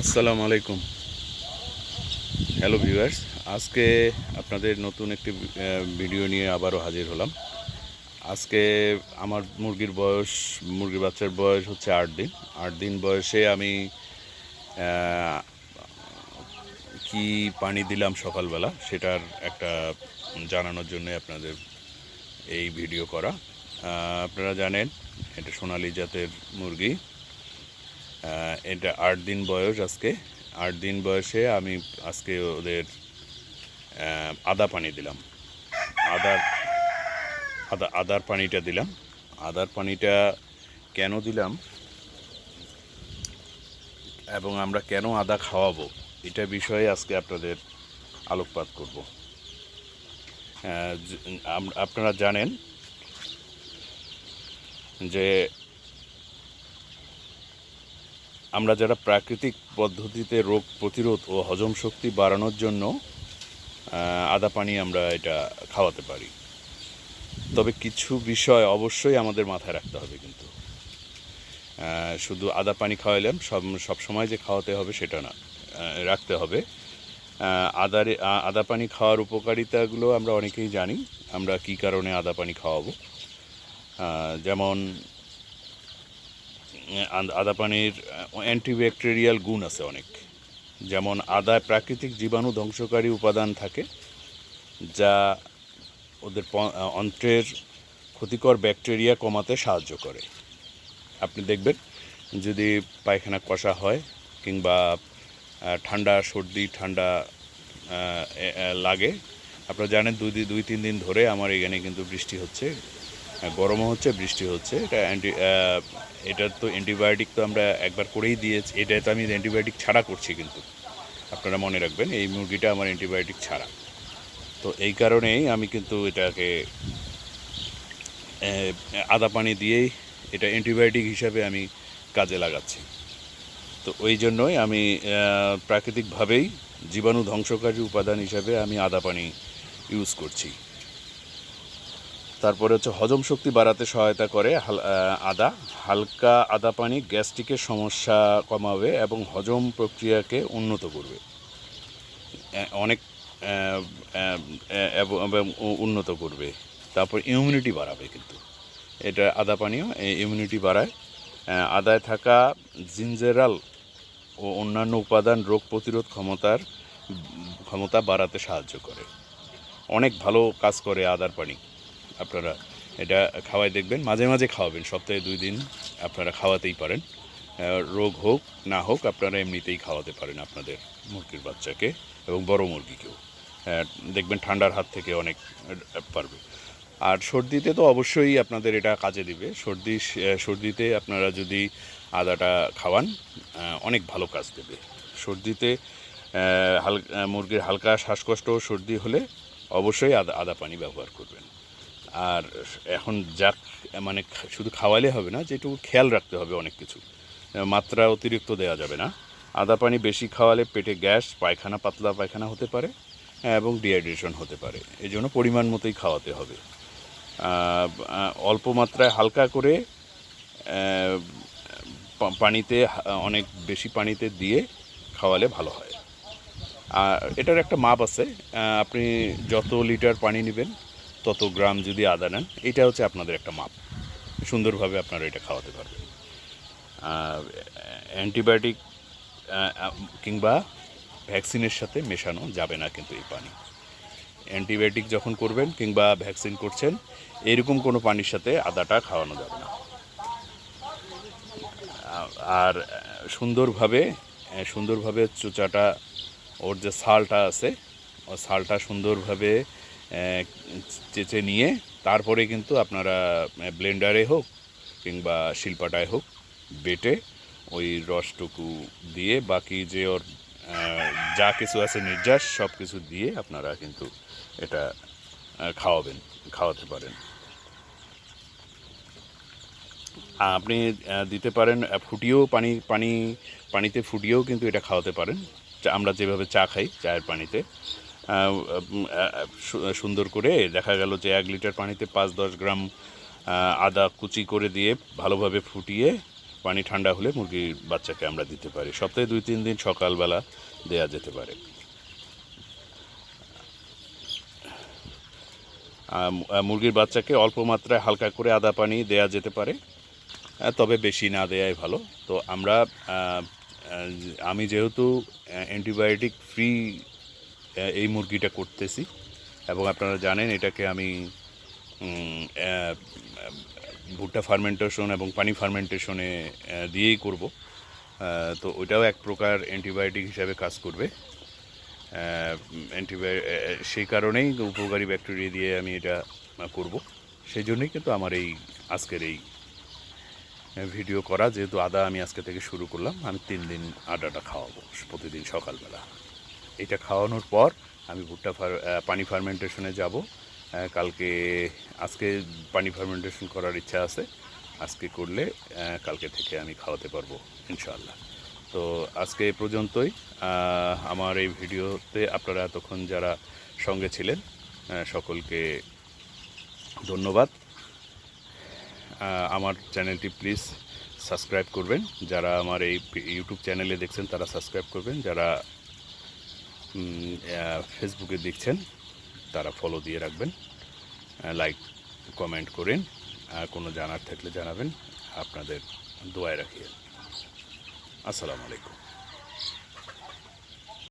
আসসালামু আলাইকুম। Hello viewers আজকে আপনাদের নতুন একটি ভিডিও নিয়ে আবারও হাজির হলাম। আজকে আমার মুরগির বয়স, মুরগির বাচ্চার বয়স হচ্ছে আট দিন। আট দিন বয়সে আমি কি পানি দিলাম সকালবেলা সেটার একটা জানানোর জন্য আপনাদের এই ভিডিও করা। আপনারা জানেন, এটা সোনালি জাতের মুরগি। এটা আট দিন বয়স আজকে। আট দিন বয়সে আমি আজকে ওদের আদা পানি দিলাম। আদার আদা, আদার পানিটা দিলাম। আদার পানিটা কেন দিলাম? এবং আমরা কেন আদা খাওয়াবো? এটা বিষয়ে আজকে আপনাদের আলোকপাত করব। আপনারা জানেন যে আমরা যারা প্রাকৃতিক পদ্ধতিতে রোগ প্রতিরোধ ও হজম শক্তি বাড়ানোর জন্য আদা পানি আমরা এটা খাওয়াতে পারি। তবে কিছু বিষয় অবশ্যই আমাদের মাথায় রাখতে হবে কিন্তু। শুধু আদা পানি খাওয়াইলাম, সব সব সময় যে খাওয়াতে হবে সেটা না রাখতে হবে। আদারে আদা পানি খাওয়ার উপকারিতাগুলো আমরা অনেকেই জানি, আমরা কি কারণে আদা পানি খাওয়াবো। যেমন আদ- পানির অ্যান্টিব্যাকটেরিয়াল গুণ আছে অনেক। যেমন আদায় প্রাকৃতিক জীবাণু ধ্বংসকারী উপাদান থাকে, যা ওদের অন্ত্রের ক্ষতিকর ব্যাকটেরিয়া কমাতে সাহায্য করে। আপনি দেখবেন, যদি পায়খানা কষা হয় কিংবা ঠান্ডা সর্দি, ঠান্ডা লাগে, আপনারা জানেন দুই দুই, তিন দিন ধরে আমার এখানে কিন্তু বৃষ্টি হচ্ছে। গরমও হচ্ছে, বৃষ্টি হচ্ছে। এটা অ্যান্টি এটার তো অ্যান্টিবায়োটিক তো আমরা একবার করেই দিয়েছি। এটা তো আমি অ্যান্টিবায়োটিক ছাড়া করছি কিন্তু। আপনারা মনে রাখবেন, এই মুরগিটা আমার অ্যান্টিবায়োটিক ছাড়া। তো এই কারণেই আমি কিন্তু এটাকে আদা পানি দিয়েই এটা অ্যান্টিবায়োটিক হিসাবে আমি কাজে লাগাচ্ছি। তো ওই জন্যই আমি প্রাকৃতিকভাবেই জীবাণু ধ্বংসকারী উপাদান হিসাবে আমি আদা পানি ইউজ করছি। তারপরে হচ্ছে হজম শক্তি বাড়াতে সহায়তা করে আদা। হালকা আদা পানি গ্যাস্ট্রিকের সমস্যা কমাবে এবং হজম প্রক্রিয়াকে উন্নত করবে। অনেক উন্নত করবে। তারপর ইমিউনিটি বাড়াবে কিন্তু। এটা আদা পানীয় ইমিউনিটি বাড়ায়। আদায় থাকা জিঞ্জেরাল ও অন্যান্য উপাদান রোগ প্রতিরোধ ক্ষমতার, ক্ষমতা বাড়াতে সাহায্য করে। অনেক ভালো কাজ করে আদার পানি। আপনারা এটা খাওয়াই দেখবেন, মাঝে মাঝে খাওয়াবেন, সপ্তাহে দুই দিন আপনারা খাওয়াতেই পারেন। রোগ হোক, না হোক, আপনারা এমনিতেই খাওয়াতে পারেন আপনাদের মুরগির বাচ্চাকে এবং বড় মুরগিকেও। দেখবেন ঠান্ডার হাত থেকে অনেক পারবে। আর সর্দিতে তো অবশ্যই আপনাদের এটা কাজে দিবে। সর্দি সর্দিতে আপনারা যদি আদাটা খাওয়ান অনেক ভালো কাজ দেবে। সর্দিতে হালকা মুরগির হালকা শ্বাসকষ্ট, সর্দি হলে অবশ্যই আদা আদা পানি ব্যবহার করবেন। আর এখন যাক মানে শুধু খাওয়ালে হবে না, যেটুকু খেয়াল রাখতে হবে অনেক কিছু। মাত্রা অতিরিক্ত দেওয়া যাবে না। আদা পানি বেশি খাওয়ালে পেটে গ্যাস, পায়খানা পাতলা পায়খানা হতে পারে এবং ডিহাইড্রেশন হতে পারে। এই জন্য পরিমাণ মতোই খাওয়াতে হবে। অল্প মাত্রায় হালকা করে পানিতে অনেক বেশি পানিতে দিয়ে খাওয়ালে ভালো হয়। আর এটার একটা মাপ আছে। আপনি যত লিটার পানি নেবেন তত গ্রাম যদি আদা নেন, এটা হচ্ছে আপনাদের একটা মাপ। সুন্দরভাবে আপনারা এটা খাওয়াতে পারবেন। অ্যান্টিবায়োটিক কিংবা ভ্যাকসিনের সাথে মেশানো যাবে না কিন্তু এই পানি। অ্যান্টিবায়োটিক যখন করবেন কিংবা ভ্যাকসিন করছেন, এরকম কোনো পানির সাথে আদাটা খাওয়ানো যাবে না। আর, সুন্দরভাবে সুন্দরভাবে চোচাটা, ওর যে ছালটা আছে, ও ছালটা সুন্দরভাবে চেঁচে নিয়ে তারপরে কিন্তু আপনারা ব্লেন্ডারে হোক কিংবা শিল্পাটায় হোক বেটে ওই রসটুকু দিয়ে বাকি যে ওর যা কিছু আছে নির্যাস সব কিছু দিয়ে আপনারা কিন্তু এটা খাওয়াবেন, খাওয়াতে পারেন। আপনি দিতে পারেন ফুটিয়েও পানি পানি, পানিতে ফুটিয়েও কিন্তু এটা খাওয়াতে পারেন। আমরা যেভাবে চা খাই চায়ের পানিতে। সুন্দর করে দেখা গেল যে এক লিটার পানিতে পাঁচ দশ গ্রাম আদা কুচি করে দিয়ে ভালোভাবে ফুটিয়ে পানি ঠান্ডা হলে মুরগির বাচ্চাকে আমরা দিতে পারি। সপ্তাহে দুই তিন দিন সকালবেলা দেয়া যেতে পারে। মুরগির বাচ্চাকে অল্প মাত্রায় হালকা করে আদা পানি দেয়া যেতে পারে। তবে বেশি না দেয়াই ভালো। তো আমরা আমি যেহেতু অ্যান্টিবায়োটিক ফ্রি এই মুরগিটা করতেছি। এবং আপনারা জানেন এটাকে আমি ভুট্টা ফার্মেন্টেশন এবং পানি ফার্মেন্টেশনে দিয়েই করব। তো ওইটাও এক প্রকার অ্যান্টিবায়োটিক হিসাবে কাজ করবে। অ্যান্টিবায়ো সেই কারণেই উপকারী ব্যাকটেরিয়া দিয়ে আমি এটা করব। সেই জন্যই কিন্তু আমার এই আজকের এই ভিডিও করা। যেহেতু আদা আমি আজকে থেকে শুরু করলাম, আমি তিন দিন আদাটা খাওয়াবো প্রতিদিন সকালবেলা। এটা খাওয়ানোর পর আমি ভুট্টা ফার পানি ফার্মেন্টেশনে যাব। কালকে, আজকে পানি ফার্মেন্টেশন করার ইচ্ছা আছে। আজকে করলে কালকে থেকে আমি খাওয়াতে পারব, ইনশাআল্লাহ। তো আজকে এই পর্যন্তই। আমার এই ভিডিওতে আপনারা এতক্ষণ যারা সঙ্গে ছিলেন সকলকে ধন্যবাদ। আমার চ্যানেলটি প্লিজ সাবস্ক্রাইব করবেন। যারা আমার এই ইউটিউব চ্যানেলে দেখছেন, তারা সাবস্ক্রাইব করবেন। যারা ফেসবুকে দেখছেন, তারা ফলো দিয়ে রাখবেন লাইক কমেন্ট করেন, আর কোনো জানার থাকলে জানাবেন, আপনাদের দোয়ায় রাখিয়ে আসসালামু আলাইকুম।